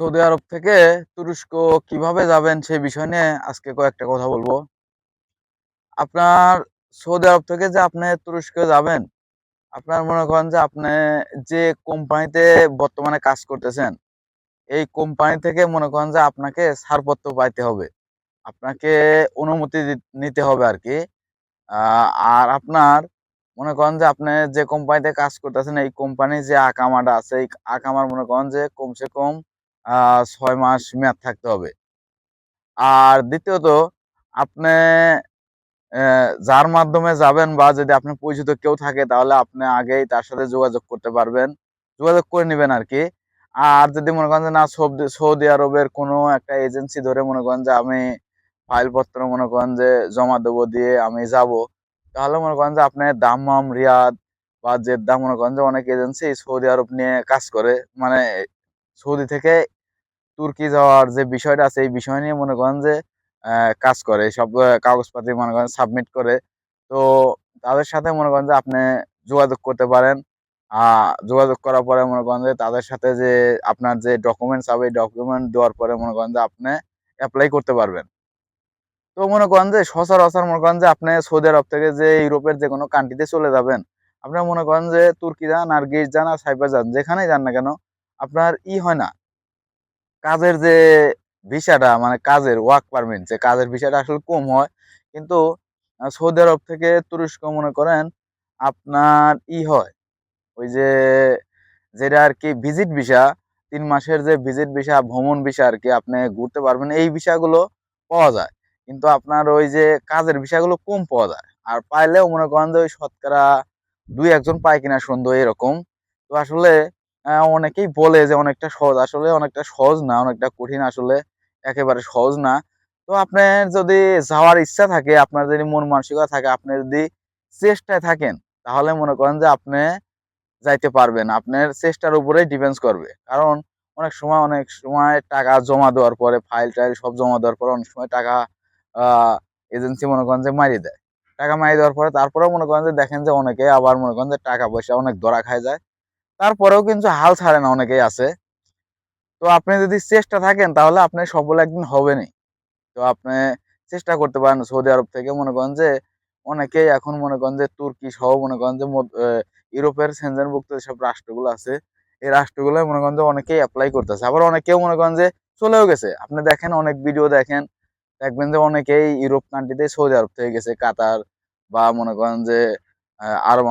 Saudi আরব থেকে তুরস্ক কীভাবে যাবেন সেই বিষয় নিয়ে আজকে কয়েকটা কথা বলব। আপনার সৌদি আরব থেকে যে আপনি তুরস্ক যাবেন, আপনার মনে করেন যে আপনি যে কোম্পানিতে বর্তমানে কাজ করতেছেন, এই কোম্পানি থেকে মনে করেন যে আপনাকে ছাড়পত্র পাইতে হবে। আপনাকে অনুমতি নিতে হবে আর কি। আর আপনার মনে করেন যে আপনি যে কোম্পানিতে কাজ করতেছেন, এই কোম্পানির যে আকামাটা আছে, এই আকামার মনে করেন যে কমসে কম ছয় মাস মেয়াদ থাকতে হবে। আর দ্বিতীয়ত, আপনি যার মাধ্যমে যাবেন বা যদি আপনি পরিচিত কেউ থাকে, তাহলে আপনি আগেই তার সাথে যোগাযোগ করতে পারবেন। যোগাযোগ করে নেবেন আর কি আর যদি মনে করেন যে, না, সৌদি সৌদি আরবের কোনো একটা এজেন্সি ধরে মনে করেন যে, আমি ফাইলপত্র মনে করেন যে, জমা দেবো দিয়ে আমি যাব, তাহলে মনে করেন যে, আপনি দাম্মাম রিয়াদ বা জেদ্দা মনে করেন যে, অনেক এজেন্সি সৌদি আরব নিয়ে কাজ করে। মানে সৌদি থেকে তুর্কি যাওয়ার যে বিষয়টা আছে, এই বিষয় নিয়ে মনে করেন যে কাজ করে। সব কাগজপাতি মনে করেন সাবমিট করে। তো তাদের সাথে মনে করেন যে আপনি যোগাযোগ করতে পারেন। যোগাযোগ করার পরে মনে করেন যে তাদের সাথে যে আপনার যে ডকুমেন্টস হবে ডকুমেন্ট দেওয়ার পরে মনে করেন যে আপনি অ্যাপ্লাই করতে পারবেন। তো মনে করেন যে সচরাচর মনে করেন যে আপনি সৌদি আরব থেকে যে ইউরোপের যে কোনো কান্ট্রিতে চলে যাবেন। আপনার মনে করেন যে তুর্কি যান আর গ্রিস যান আর সাইবার যান, যেখানেই যান না কেন, আপনার ই হয় না। কাজের যে ভিসাটা মানে কাজের ওয়ার্ক পারমিট যে কাজের ভিসাটা আসলে কম হয়, কিন্তু সৌদি আরব থেকে তুরস্ক মনে করেন আপনার ই হয়। ওই যে, যেটা আর কি ভিজিট ভিসা তিন মাসের যে ভিজিট ভিসা ভ্রমণ ভিসা আর কি আপনি ঘুরতে পারবেন, এই ভিসাগুলো পাওয়া যায়। কিন্তু আপনার ওই যে কাজের ভিসাগুলো কম পাওয়া যায়। আর পাইলেও মনে করেন যে ওই শতকরা দুই একজন পায় কিনা সন্দেহ এরকম। তো আসলে অনেকেই বলে যে অনেকটা সহজ। আসলে অনেকটা সহজ না, অনেকটা কঠিন আসলে, একেবারে সহজ না। তো আপনার যদি যাওয়ার ইচ্ছা থাকে, আপনার যদি মন মানসিকতা থাকে, আপনি যদি চেষ্টায় থাকেন, তাহলে মনে করেন যে আপনি যাইতে পারবেন। আপনার চেষ্টার উপরেই ডিপেন্ডস করবে। কারণ অনেক সময় অনেক সময় টাকা জমা দেওয়ার পরে ফাইল টাইল সব জমা দেওয়ার পরে অনেক সময় টাকা এজেন্সি মনে করেন যে মারিয়ে দেয়। টাকা মারিয়ে দেওয়ার পরে তারপরেও মনে করেন যে দেখেন যে অনেকে আবার মনে করেন যে টাকা পয়সা অনেক ধরা খায় যায়। তারপরেও কিন্তু হাল ছাড়ে না, অনেকেই আছে। তো আপনি যদি চেষ্টা থাকেন, তাহলে আপনি সফল একদিন হবেনই। তো আপনি চেষ্টা করতে পারেন সৌদি আরব থেকে। মনে করেন যে অনেকেই এখন মনে করেন যে তুর্কি সহ মনে করেন যে ইউরোপের সেনজেনভুক্ত যেসব রাষ্ট্রগুলো আছে, এই রাষ্ট্রগুলো মনে করেন যে অনেকেই অ্যাপ্লাই করতেছে। আবার অনেকেও মনে করেন যে চলেও গেছে। আপনি দেখেন অনেক ভিডিও দেখেন, দেখবেন যে অনেকেই ইউরোপ কান্ট্রিতে সৌদি আরব থেকে গেছে, কাতার বা মনে করেন যে আরব